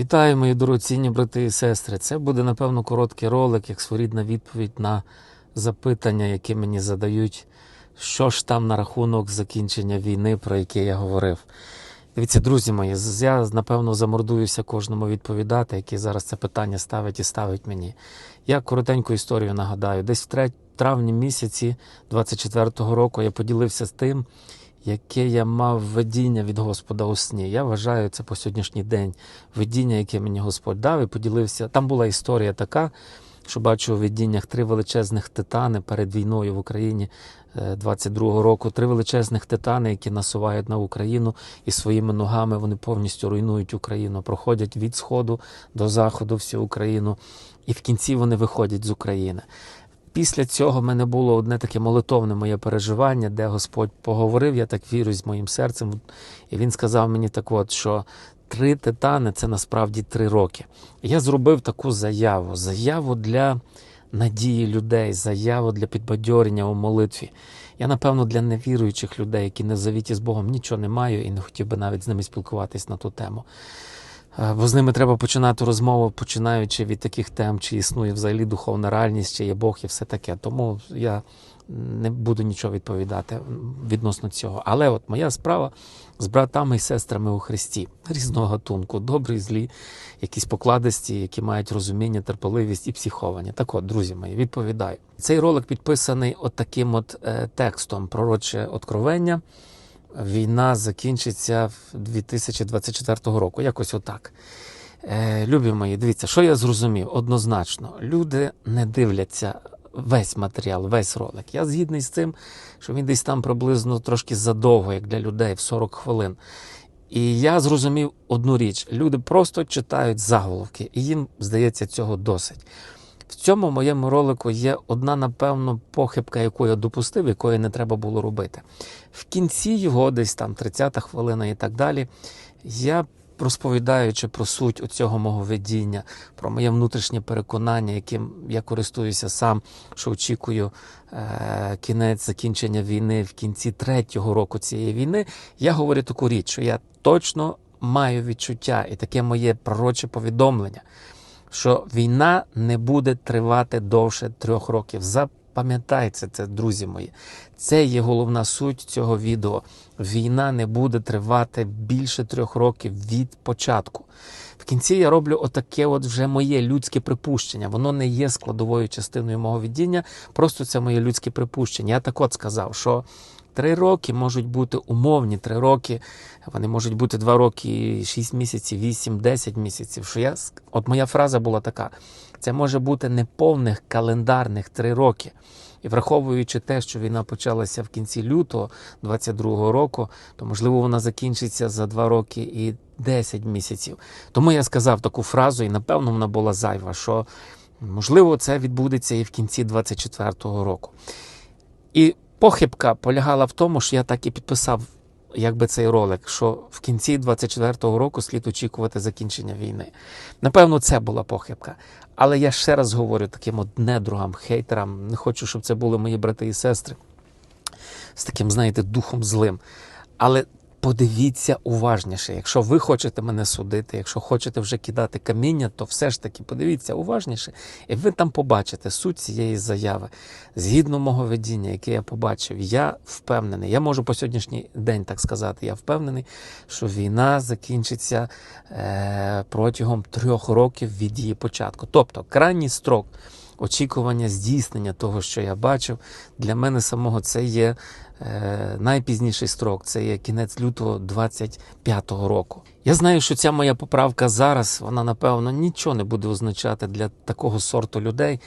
Вітаю, мої дорогоцінні брати і сестри. Це буде, напевно, короткий ролик, як своєрідна відповідь на запитання, які мені задають, що ж там на рахунок закінчення війни, про яке я говорив. Дивіться, друзі мої, я напевно замордуюся кожному відповідати, який зараз це питання ставить і ставить мені. Я коротеньку історію нагадаю. Десь в травні місяці 24-го року я поділився з тим, яке я мав видіння від Господа у сні. Я вважаю це по сьогоднішній день видіння, яке мені Господь дав, і поділився. Там була історія така, що бачу у видіннях три величезних титани перед війною в Україні е, 22-го року. Три величезних титани, які насувають на Україну, і своїми ногами вони повністю руйнують Україну, проходять від сходу до заходу всю Україну, і в кінці вони виходять з України. Після цього в мене було одне таке молитовне моє переживання, де Господь поговорив, я так вірю з моїм серцем, і він сказав мені так от, що три титани це насправді три роки. Я зробив таку заяву, заяву для надії людей, заяву для підбадьорення у молитві. Я, напевно, для невіруючих людей, які не завіті з Богом, нічого не маю і не хотів би навіть з ними спілкуватись на ту тему. Е, Бо з ними треба починати розмову, починаючи від таких тем, чи існує взагалі духовна реальність, чи є Бог і все таке. Тому я не буду нічого відповідати відносно цього. Але от моя справа з братами і сестрами у Христі різного гатунку, добрі, злі, якісь покладисті, які мають розуміння, терпеливість і психовані. Так от, друзі мої, відповідаю. Цей ролик підписаний от таким от е, текстом пророче откровення. Війна закінчиться в 2024 року. Якось отак. Е, любі мої, дивіться, що я зрозумів однозначно. Люди не дивляться весь матеріал, весь ролик. Я згідний з цим, що він десь там приблизно трошки задовго, як для людей, в 40 хвилин. І я зрозумів одну річ: люди просто читають заголовки, і їм здається цього досить. В цьому моєму ролику є одна, напевно, похибка, яку я допустив, якої не треба було робити. В кінці його, десь там 30-та хвилина і так далі, я розповідаючи про суть оцього мого видіння, про моє внутрішнє переконання, яким я користуюся сам, що очікую е- кінець закінчення війни в кінці третього року цієї війни, я говорю таку річ, що я точно маю відчуття, і таке моє пророче повідомлення що війна не буде тривати довше трьох років. Запам'ятайте це, друзі мої. Це є головна суть цього відео. Війна не буде тривати більше трьох років від початку. В кінці я роблю отаке от вже моє людське припущення. Воно не є складовою частиною мого віддіння, просто це моє людське припущення. Я так от сказав, що Три роки можуть бути умовні, три роки, вони можуть бути два роки, шість місяців, вісім, десять місяців. Що я, от моя фраза була така: це може бути неповних календарних три роки. І враховуючи те, що війна почалася в кінці лютого 22-го року, то можливо вона закінчиться за два роки і 10 місяців. Тому я сказав таку фразу, і напевно вона була зайва, що можливо це відбудеться і в кінці 24-го року. І похибка полягала в тому, що я так і підписав якби цей ролик, що в кінці 24-го року слід очікувати закінчення війни. Напевно, це була похибка. Але я ще раз говорю таким от недругам, хейтерам, не хочу, щоб це були мої брати і сестри з таким, знаєте, духом злим. Але подивіться уважніше. Якщо ви хочете мене судити, якщо хочете вже кидати каміння, то все ж таки подивіться уважніше, і ви там побачите суть цієї заяви. Згідно мого видіння, яке я побачив, я впевнений, я можу по сьогоднішній день так сказати, я впевнений, що війна закінчиться е, протягом трьох років від її початку. Тобто крайній строк очікування здійснення того, що я бачив, для мене самого це є найпізніший строк, це є кінець лютого 25-го року. Я знаю, що ця моя поправка зараз, вона напевно нічого не буде означати для такого сорту людей,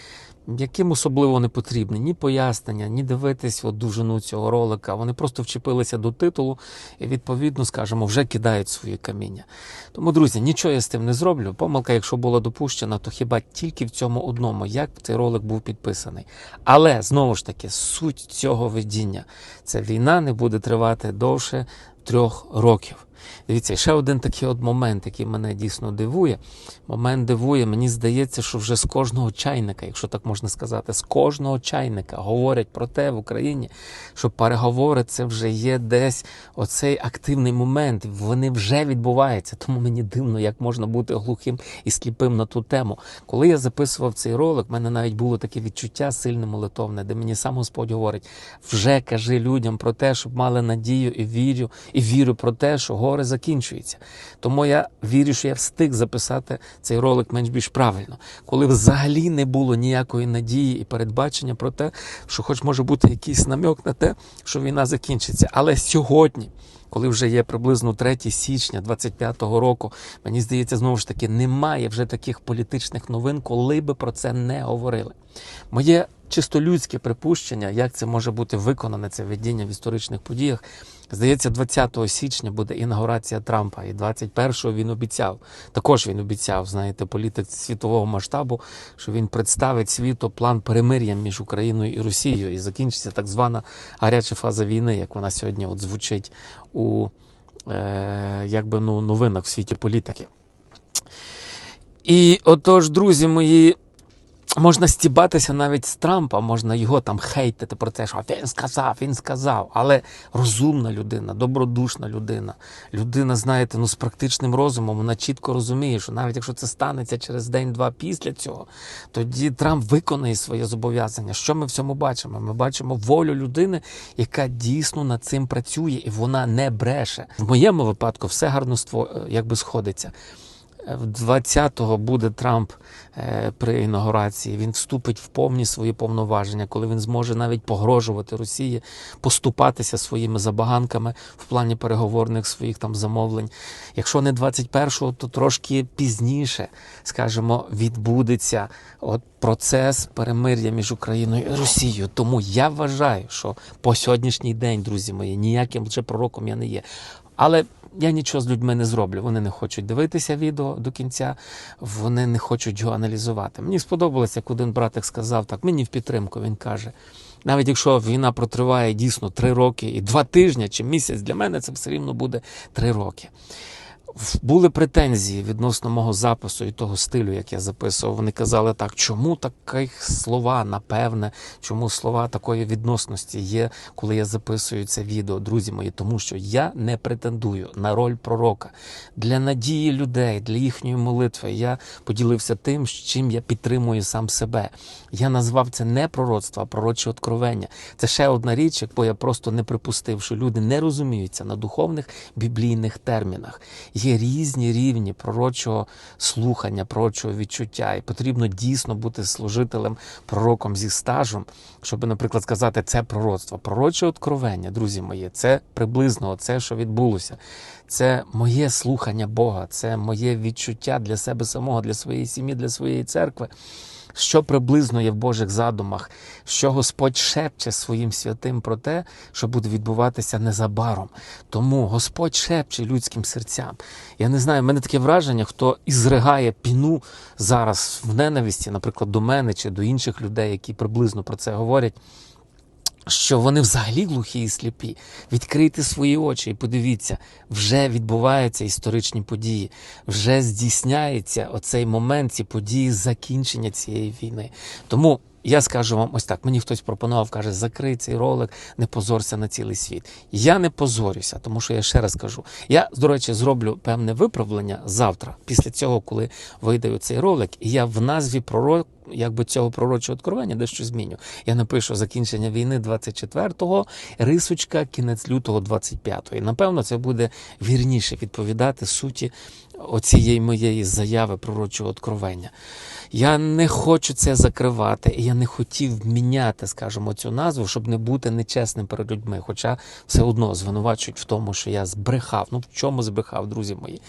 яким особливо не потрібні ні пояснення, ні дивитись от дужину цього ролика. Вони просто вчепилися до титулу і, відповідно, скажімо, вже кидають свої каміння. Тому, друзі, нічого я з тим не зроблю. Помилка, якщо була допущена, то хіба тільки в цьому одному, як цей ролик був підписаний. Але знову ж таки, суть цього видіння це війна не буде тривати довше трьох років. Дивіться, ще один такий от момент, який мене дійсно дивує. Момент дивує, мені здається, що вже з кожного чайника, якщо так можна сказати, з кожного чайника говорять про те в Україні, що переговори це вже є десь оцей активний момент. Вони вже відбуваються. Тому мені дивно, як можна бути глухим і сліпим на ту тему. Коли я записував цей ролик, в мене навіть було таке відчуття сильне молитовне, де мені сам Господь говорить: вже кажи людям про те, щоб мали надію і вірю, і вірю про те, що горе закінчується. Тому я вірю, що я встиг записати цей ролик менш більш правильно, коли взагалі не було ніякої надії і передбачення про те, що хоч може бути якийсь намек на те, що війна закінчиться. Але сьогодні. Коли вже є приблизно 3 січня 25-го року, мені здається, знову ж таки немає вже таких політичних новин, коли би про це не говорили. Моє чисто людське припущення, як це може бути виконане це видіння в історичних подіях. Здається, 20 січня буде інаугурація Трампа, і 21-го він обіцяв. Також він обіцяв, знаєте, політик світового масштабу, що він представить світу план перемир'я між Україною і Росією, і закінчиться так звана гаряча фаза війни, як вона сьогодні от звучить у е, якби, ну, новинах в світі політики. І отож, друзі мої, можна стібатися навіть з Трампа, можна його там хейтити про те, що він сказав, він сказав. Але розумна людина, добродушна людина, людина, знаєте, ну з практичним розумом, вона чітко розуміє, що навіть якщо це станеться через день-два після цього, тоді Трамп виконає своє зобов'язання. Що ми в цьому бачимо? Ми бачимо волю людини, яка дійсно над цим працює, і вона не бреше. В моєму випадку все гарно ство- якби сходиться. В 20-го буде Трамп е, при інаугурації. Він вступить в повні свої повноваження, коли він зможе навіть погрожувати Росії, поступатися своїми забаганками в плані переговорних своїх там замовлень. Якщо не 21-го, то трошки пізніше, скажімо, відбудеться от процес перемир'я між Україною і Росією. Тому я вважаю, що по сьогоднішній день, друзі мої, ніяким вже пророком я не є. Але я нічого з людьми не зроблю. Вони не хочуть дивитися відео до кінця, вони не хочуть його аналізувати. Мені сподобалось, як один братик сказав так, мені в підтримку. Він каже: навіть якщо війна протриває дійсно три роки і два тижні чи місяць, для мене це все рівно буде три роки. Були претензії відносно мого запису і того стилю, як я записував. Вони казали так, чому таких слова, напевне, чому слова такої відносності є, коли я записую це відео, друзі мої, тому що я не претендую на роль пророка. Для надії людей, для їхньої молитви я поділився тим, чим я підтримую сам себе. Я назвав це не пророцтво, а пророче откровення. Це ще одна річ, яку я просто не припустив, що люди не розуміються на духовних біблійних термінах. Є різні рівні пророчого слухання, пророчого відчуття, і потрібно дійсно бути служителем, пророком зі стажем, щоб, наприклад, сказати, це пророцтво. Пророче откровення, друзі мої, це приблизно це, що відбулося. Це моє слухання Бога, це моє відчуття для себе самого, для своєї сім'ї, для своєї церкви. Що приблизно є в Божих задумах, що Господь шепче своїм святим про те, що буде відбуватися незабаром. Тому Господь шепче людським серцям. Я не знаю, в мене таке враження, хто ізригає піну зараз в ненависті, наприклад, до мене чи до інших людей, які приблизно про це говорять. Що вони взагалі глухі і сліпі. Відкрийте свої очі і подивіться, вже відбуваються історичні події, вже здійсняється оцей момент, ці події закінчення цієї війни. Тому я скажу вам ось так: мені хтось пропонував, каже, закрий цей ролик, не позорся на цілий світ. Я не позорюся, тому що я ще раз кажу. Я, до речі, зроблю певне виправлення завтра, після цього, коли вийде цей ролик, і я в назві пророк. Якби цього пророчого откровення дещо зміню. Я напишу закінчення війни 24-го, рисочка, кінець лютого 25-го. І напевно це буде вірніше відповідати суті оцієї моєї заяви пророчого откровення. Я не хочу це закривати, і я не хотів міняти, скажімо, цю назву, щоб не бути нечесним перед людьми. Хоча все одно звинувачують в тому, що я збрехав. Ну в чому збрехав, друзі мої?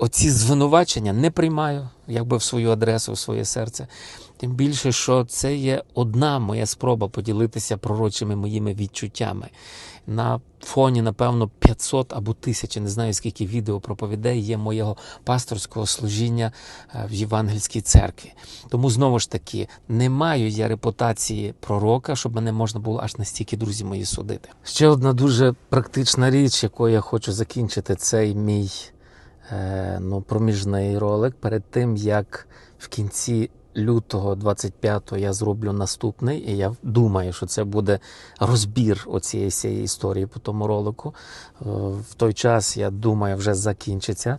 оці звинувачення не приймаю, якби в свою адресу, в своє серце. Тим більше, що це є одна моя спроба поділитися пророчими моїми відчуттями. На фоні, напевно, 500 або 1000, не знаю скільки відео проповідей є моєго пасторського служіння е, в Євангельській церкві. Тому знову ж таки не маю я репутації пророка, щоб мене можна було аж настільки друзі мої судити. Ще одна дуже практична річ, якою я хочу закінчити цей мій е, ну, проміжний ролик перед тим, як в кінці лютого 25-го я зроблю наступний, і я думаю, що це буде розбір оцієї всієї історії по тому ролику. Е, В той час, я думаю, вже закінчаться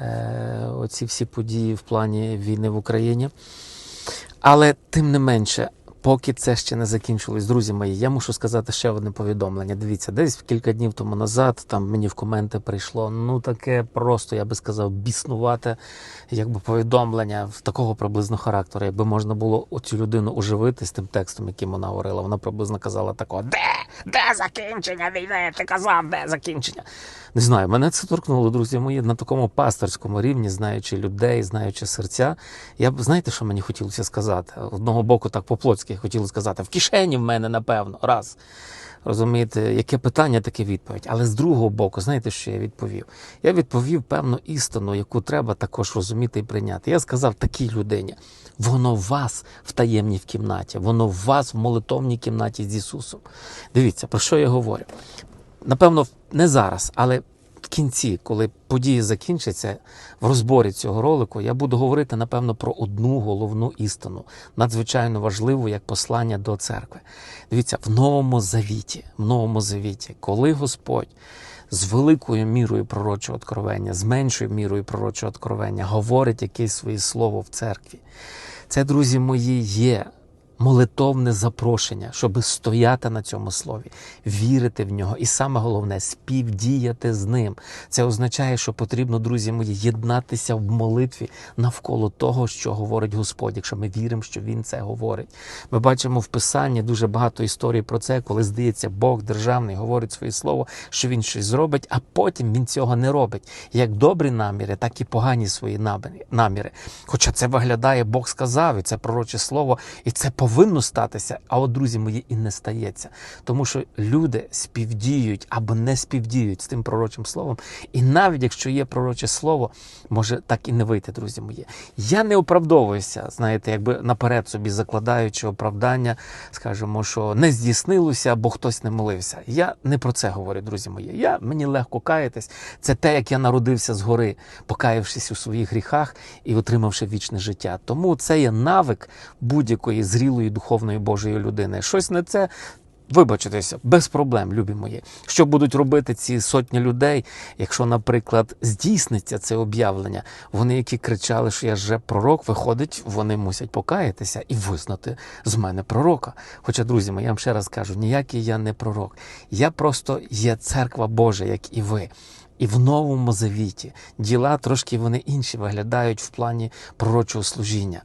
е, оці всі події в плані війни в Україні. Але тим не менше, поки це ще не закінчилось, друзі мої, я мушу сказати ще одне повідомлення. Дивіться, десь кілька днів тому назад там мені в коменти прийшло ну таке просто, я би сказав, біснувате якби повідомлення в такого приблизно характеру. Якби можна було оцю людину оживити з тим текстом, яким вона говорила, вона приблизно казала такого: Де? Де закінчення війни? Ти казав, де закінчення? Не знаю, мене це торкнуло, друзі мої, на такому пасторському рівні, знаючи людей, знаючи серця. Я б знаєте, що мені хотілося сказати? Одного боку, так по-плотськи хотілося сказати, в кишені в мене, напевно, раз. Розумієте, яке питання, таке відповідь. Але з другого боку, знаєте, що я відповів? Я відповів певну істину, яку треба також розуміти і прийняти. Я сказав такій людині: воно в вас в таємній в кімнаті, воно в вас в молитовній кімнаті з Ісусом. Дивіться, про що я говорю? Напевно, не зараз, але в кінці, коли події закінчаться, в розборі цього ролику, я буду говорити, напевно, про одну головну істину, надзвичайно важливу як послання до церкви. Дивіться, в новому завіті, в новому завіті, коли Господь з великою мірою пророчого откровення, з меншою мірою пророчого откровення говорить якесь своє слово в церкві. Це, друзі мої, є молитовне запрошення, щоб стояти на цьому слові, вірити в нього, і саме головне співдіяти з ним. Це означає, що потрібно, друзі мої, єднатися в молитві навколо того, що говорить Господь, якщо ми віримо, що Він це говорить. Ми бачимо в Писанні дуже багато історій про це, коли здається, Бог державний говорить своє слово, що він щось зробить, а потім він цього не робить. Як добрі наміри, так і погані свої наміри-. Хоча це виглядає, Бог сказав, і це пророче слово, і це повинно статися. А от, друзі мої, і не стається. Тому що люди співдіють або не співдіють з тим пророчим словом. І навіть якщо є пророче слово, може так і не вийти, друзі мої. Я не оправдовуюся, знаєте, якби наперед собі закладаючи оправдання, скажімо, що не здійснилося, бо хтось не молився. Я не про це говорю, друзі мої. Я мені легко каятись. Це те, як я народився згори, покаявшись у своїх гріхах і отримавши вічне життя. Тому це є навик будь-якої зрілої духовної Божої людини. Щось не це. Вибачитися без проблем, любі мої. Що будуть робити ці сотні людей, якщо, наприклад, здійсниться це об'явлення? Вони, які кричали, що я же пророк, виходить, вони мусять покаятися і визнати з мене пророка. Хоча, друзі мої, я вам ще раз кажу, ніякий я не пророк. Я просто є церква Божа, як і ви. І в новому завіті діла трошки вони інші виглядають в плані пророчого служіння.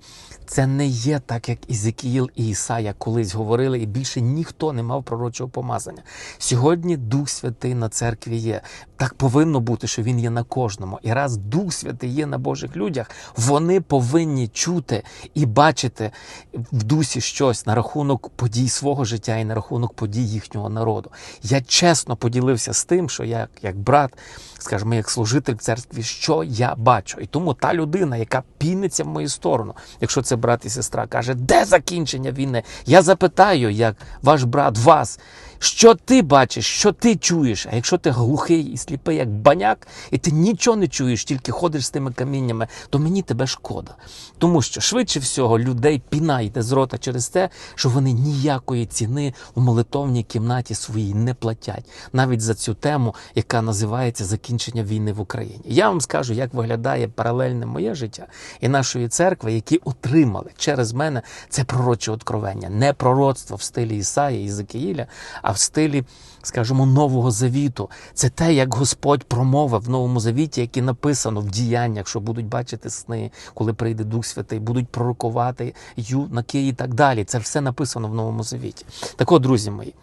Це не є так, як Ізекіїл і Ісая колись говорили, і більше ніхто не мав пророчого помазання. Сьогодні Дух Святий на церкві є. Так повинно бути, що він є на кожному. І раз Дух Святий є на Божих людях, вони повинні чути і бачити в дусі щось на рахунок подій свого життя і на рахунок подій їхнього народу. Я чесно поділився з тим, що я, як брат, скажімо, як служитель в церкві, що я бачу. І тому та людина, яка піниться в мою сторону, якщо це брат і сестра, каже, де закінчення війни? Я запитаю, як ваш брат вас. Що ти бачиш, що ти чуєш? А якщо ти глухий і сліпий, як баняк, і ти нічого не чуєш, тільки ходиш з тими каміннями, то мені тебе шкода. Тому що швидше всього людей пінайте з рота через те, що вони ніякої ціни в молитовній кімнаті своїй не платять, навіть за цю тему, яка називається закінчення війни в Україні. Я вам скажу, як виглядає паралельне моє життя і нашої церкви, які отримали через мене це пророче откровення, не пророцтво в стилі Ісаї і Закиїля, а в стилі, скажімо, Нового Завіту. Це те, як Господь промовив в Новому Завіті, яке написано в діяннях, що будуть бачити сни, коли прийде Дух Святий, будуть пророкувати юнаки і так далі. Це все написано в Новому Завіті. Так от, друзі мої.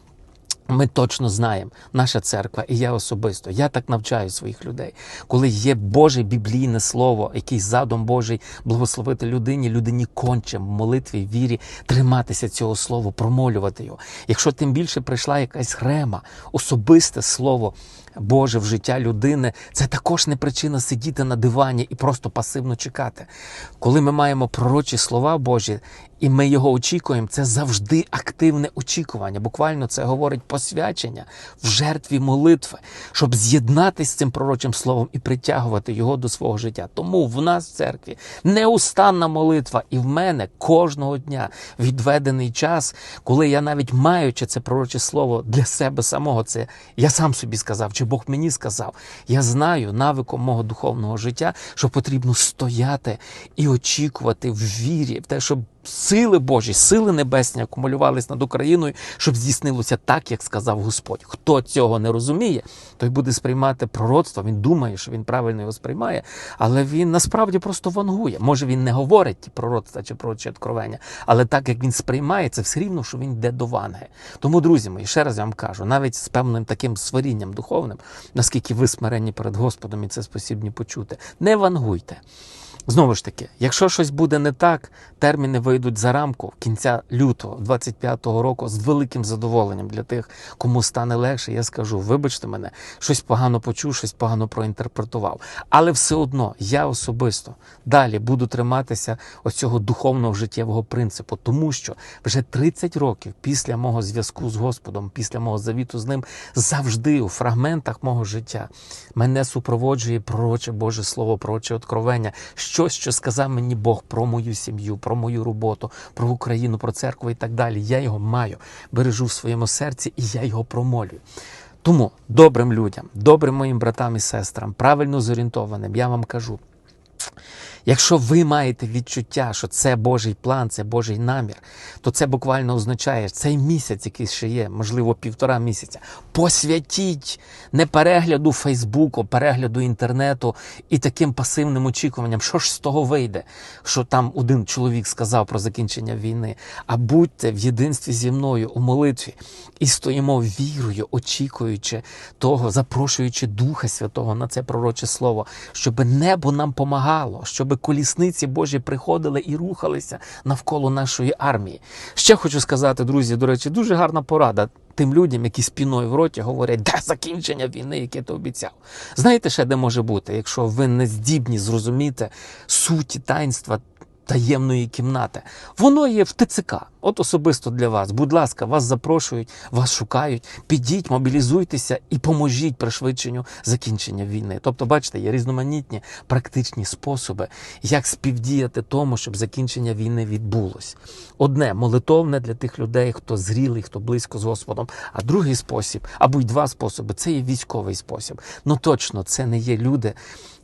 Ми точно знаємо, наша церква, і я особисто. Я так навчаю своїх людей. Коли є Боже біблійне слово, який задум Божий благословити людині, людині конче в молитві, вірі, триматися цього слова, промолювати його. Якщо тим більше прийшла якась грема, особисте слово Боже в життя людини, це також не причина сидіти на дивані і просто пасивно чекати. Коли ми маємо пророчі слова Божі, і ми його очікуємо, це завжди активне очікування. Буквально це говорить посвячення в жертві молитви, щоб з'єднатися з цим пророчим словом і притягувати його до свого життя. Тому в нас в церкві неустанна молитва, і в мене кожного дня відведений час, коли я навіть маючи це пророче слово для себе самого, це я сам собі сказав, чи Бог мені сказав. Я знаю навиком мого духовного життя, що потрібно стояти і очікувати в вірі, в те, щоб сили Божі, сили небесні акумулювались над Україною, щоб здійснилося так, як сказав Господь. Хто цього не розуміє, той буде сприймати пророцтво. Він думає, що він правильно його сприймає, але він насправді просто вангує. Може, він не говорить ті пророцтва чи пророчі откровення, але так як він сприймає, це все рівно, що він йде до ванги. Тому, друзі мої, ще раз я вам кажу, навіть з певним таким сварінням духовним, наскільки ви смиренні перед Господом і це спосібні почути, не вангуйте. Знову ж таки, якщо щось буде не так, терміни вийдуть за рамку кінця лютого 25-го року з великим задоволенням для тих, кому стане легше. Я скажу, вибачте мене, щось погано почув, щось погано проінтерпретував. Але все одно я особисто далі буду триматися ось цього духовного життєвого принципу, тому що вже 30 років після мого зв'язку з Господом, після мого завіту з ним, завжди у фрагментах мого життя мене супроводжує пророче Боже Слово, пророче откровення щось, що сказав мені Бог про мою сім'ю, про мою роботу, про Україну, про церкву і так далі. Я його маю, бережу в своєму серці, і я його промолюю. Тому добрим людям, добрим моїм братам і сестрам, правильно зорієнтованим, я вам кажу. Якщо ви маєте відчуття, що це Божий план, це Божий намір, то це буквально означає цей місяць, який ще є, можливо, півтора місяця. Посвятіть не перегляду Фейсбуку, перегляду інтернету і таким пасивним очікуванням, що ж з того вийде, що там один чоловік сказав про закінчення війни. А будьте в єдинстві зі мною у молитві і стоїмо вірою, очікуючи того, запрошуючи Духа Святого на це пророче слово, щоб небо нам помагало, щоб колісниці Божі приходили і рухалися навколо нашої армії. Ще хочу сказати, друзі, до речі, дуже гарна порада. Тим людям, які спіною в роті говорять, де закінчення війни, яке ти обіцяв. Знаєте, ще де може бути, якщо ви не здібні зрозуміти суті таїнства таємної кімнати. Воно є в ТЦК. От особисто для вас. Будь ласка, вас запрошують, вас шукають. Підіть, мобілізуйтеся і поможіть пришвидшенню закінчення війни. Тобто, бачите, є різноманітні практичні способи, як співдіяти тому, щоб закінчення війни відбулось. Одне молитовне для тих людей, хто зрілий, хто близько з Господом. А другий спосіб, або й два способи це є військовий спосіб. Ну точно, це не є люди,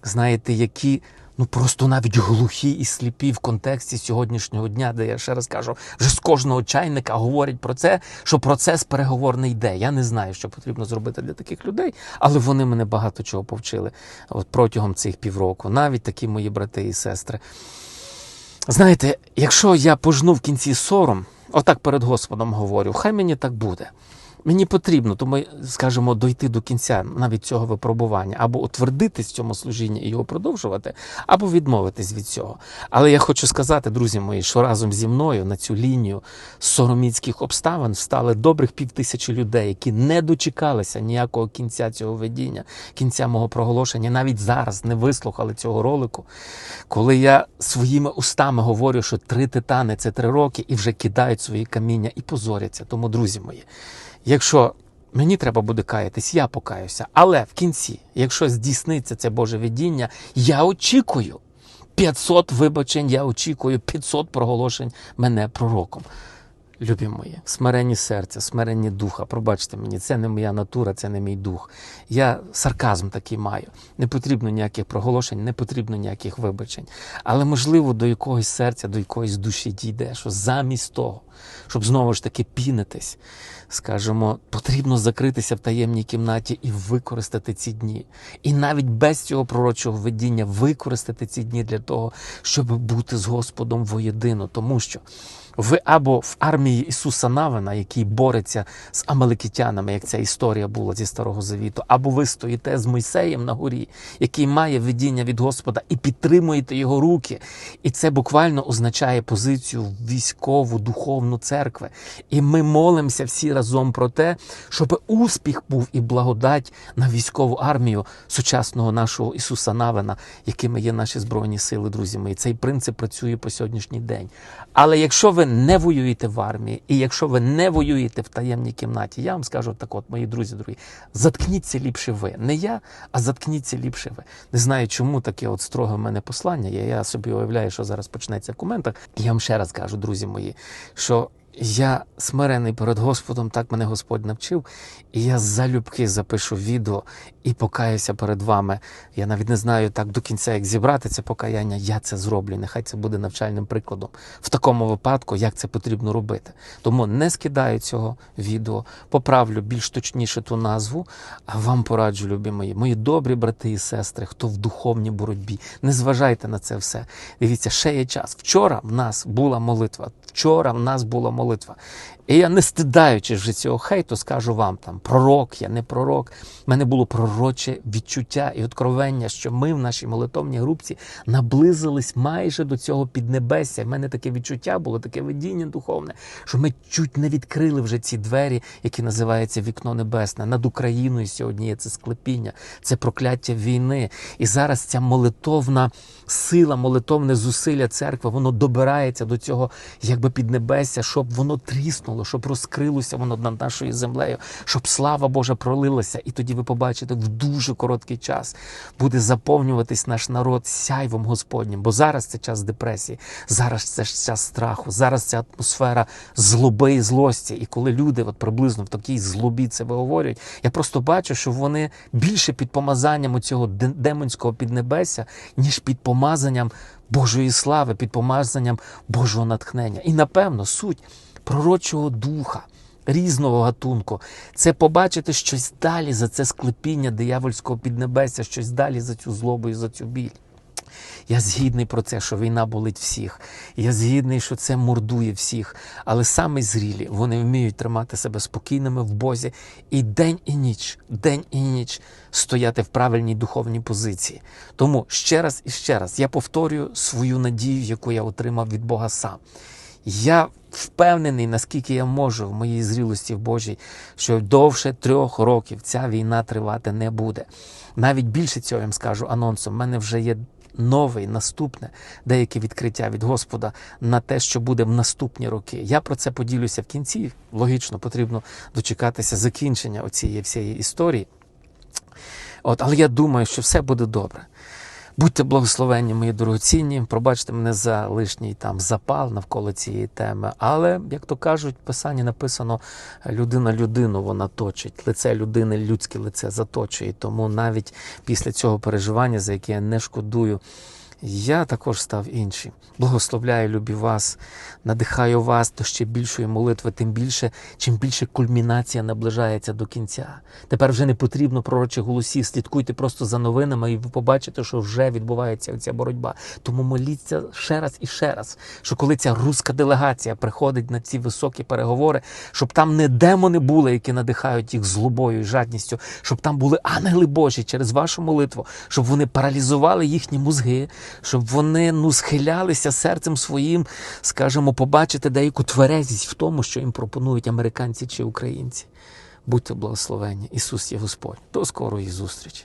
знаєте, які ну просто навіть глухі і сліпі в контексті сьогоднішнього дня, де я ще раз кажу, вже з кожного чайника говорять про це, що процес переговорний йде. Я не знаю, що потрібно зробити для таких людей, але вони мене багато чого повчили от протягом цих півроку, навіть такі мої брати і сестри. Знаєте, якщо я пожну в кінці сором, отак перед Господом говорю, хай мені так буде. Мені потрібно, тому, скажімо, дойти до кінця навіть цього випробування, або утвердитись в цьому служінні і його продовжувати, або відмовитись від цього. Але я хочу сказати, друзі мої, що разом зі мною на цю лінію сороміцьких обставин встали добрих півтисячі людей, які не дочекалися ніякого кінця цього видіння, кінця мого проголошення, навіть зараз не вислухали цього ролику. Коли я своїми устами говорю, що три титани це три роки, і вже кидають свої каміння і позоряться. Тому, друзі мої. Якщо мені треба буде каятись, я покаюся. Але в кінці, якщо здійсниться це Боже видіння, я очікую 500 вибачень, я очікую 500 проголошень мене пророком. Любі мої, смиренні серця, смиренні духа. Пробачте мені, це не моя натура, це не мій дух. Я сарказм такий маю. Не потрібно ніяких проголошень, не потрібно ніяких вибачень. Але можливо до якогось серця, до якоїсь душі дійде, що замість того, щоб знову ж таки пінитись. Скажімо, потрібно закритися в таємній кімнаті і використати ці дні. І навіть без цього пророчого видіння використати ці дні для того, щоб бути з Господом воєдино. Тому що ви або в армії Ісуса Навина, який бореться з амаликитянами, як ця історія була зі Старого Завіту, або ви стоїте з Мойсеєм на горі, який має видіння від Господа, і підтримуєте його руки. І це буквально означає позицію військову, духовну церкви. І ми молимося всі разом про те, щоб успіх був і благодать на військову армію сучасного нашого Ісуса Навина, якими є наші збройні сили, друзі мої. Цей принцип працює по сьогоднішній день. Але якщо ви не воюєте в армії, і якщо ви не воюєте в таємній кімнаті, я вам скажу так, от, мої друзі, другі, заткніться ліпше ви. Не я, а заткніться ліпше ви. Не знаю, чому таке от строге в мене послання. Я, Я собі уявляю, що зараз почнеться в коментах. Я вам ще раз кажу, друзі мої, що я смирений перед Господом, так мене Господь навчив, і я залюбки запишу відео і покаюся перед вами. Я навіть не знаю так до кінця, як зібрати це покаяння. Я це зроблю. Нехай це буде навчальним прикладом в такому випадку, як це потрібно робити. Тому не скидаю цього відео, поправлю більш точніше ту назву. А вам пораджу, любі мої, мої добрі брати і сестри, хто в духовній боротьбі. Не зважайте на це все. Дивіться, ще є час. Вчора в нас була молитва. Вчора в нас була молитва. І я не стидаючись вже цього хейту, скажу вам там пророк, я не пророк. У мене було пророче відчуття і откровення, що ми в нашій молитовній групці наблизились майже до цього піднебесся. У мене таке відчуття було, таке видіння духовне, що ми чуть не відкрили вже ці двері, які називаються вікно небесне. Над Україною сьогодні є це склепіння, це прокляття війни. І зараз ця молитовна сила, молитовне зусилля церкви, воно добирається до цього, якби піднебесся, щоб воно тріснуло, щоб розкрилося воно над нашою землею, щоб слава Божа пролилася. І тоді ви побачите, в дуже короткий час буде заповнюватись наш народ сяйвом Господнім. Бо зараз це час депресії, зараз це ж час страху, зараз ця атмосфера злоби і злості. І коли люди от приблизно в такій злобі це виговорюють, я просто бачу, що вони більше під помазанням цього демонського піднебесся, ніж під помазанням Божої слави, під помазанням Божого натхнення. І напевно суть пророчого духа. Різного гатунку, це побачити щось далі за це склепіння диявольського піднебесся, щось далі за цю злобу і за цю біль. Я згідний про це, що війна болить всіх. Я згідний, що це мордує всіх. Але саме зрілі вони вміють тримати себе спокійними в Бозі і день і ніч, день і ніч стояти в правильній духовній позиції. Тому ще раз і ще раз я повторюю свою надію, яку я отримав від Бога сам. Я впевнений, наскільки я можу в моїй зрілості в Божій, що довше трьох років ця війна тривати не буде. Навіть більше цього я вам скажу анонсом. У мене вже є новий, наступне, деяке відкриття від Господа на те, що буде в наступні роки. Я про це поділюся в кінці. Логічно, потрібно дочекатися закінчення оцієї всієї історії. От, Але я думаю, що все буде добре. Будьте благословенні, мої дорогоцінні, пробачте мене за лишній там запал навколо цієї теми. Але, як то кажуть, в писанні написано людина людину вона точить, лице людини людське лице заточує. Тому навіть після цього переживання, за яке я не шкодую, я також став іншим. Благословляю, любі вас, надихаю вас до ще більшої молитви, тим більше, чим більше кульмінація наближається до кінця. Тепер вже не потрібно пророчих голосів. Слідкуйте просто за новинами, і ви побачите, що вже відбувається ця боротьба. Тому моліться ще раз і ще раз, що коли ця руська делегація приходить на ці високі переговори, щоб там не демони були, які надихають їх злобою і жадністю, щоб там були ангели Божі через вашу молитву, щоб вони паралізували їхні мозги щоб вони ну схилялися серцем своїм, скажімо, побачити деяку тверезість в тому, що їм пропонують американці чи українці. Будьте благословені. Ісус є Господь. До скорої зустрічі.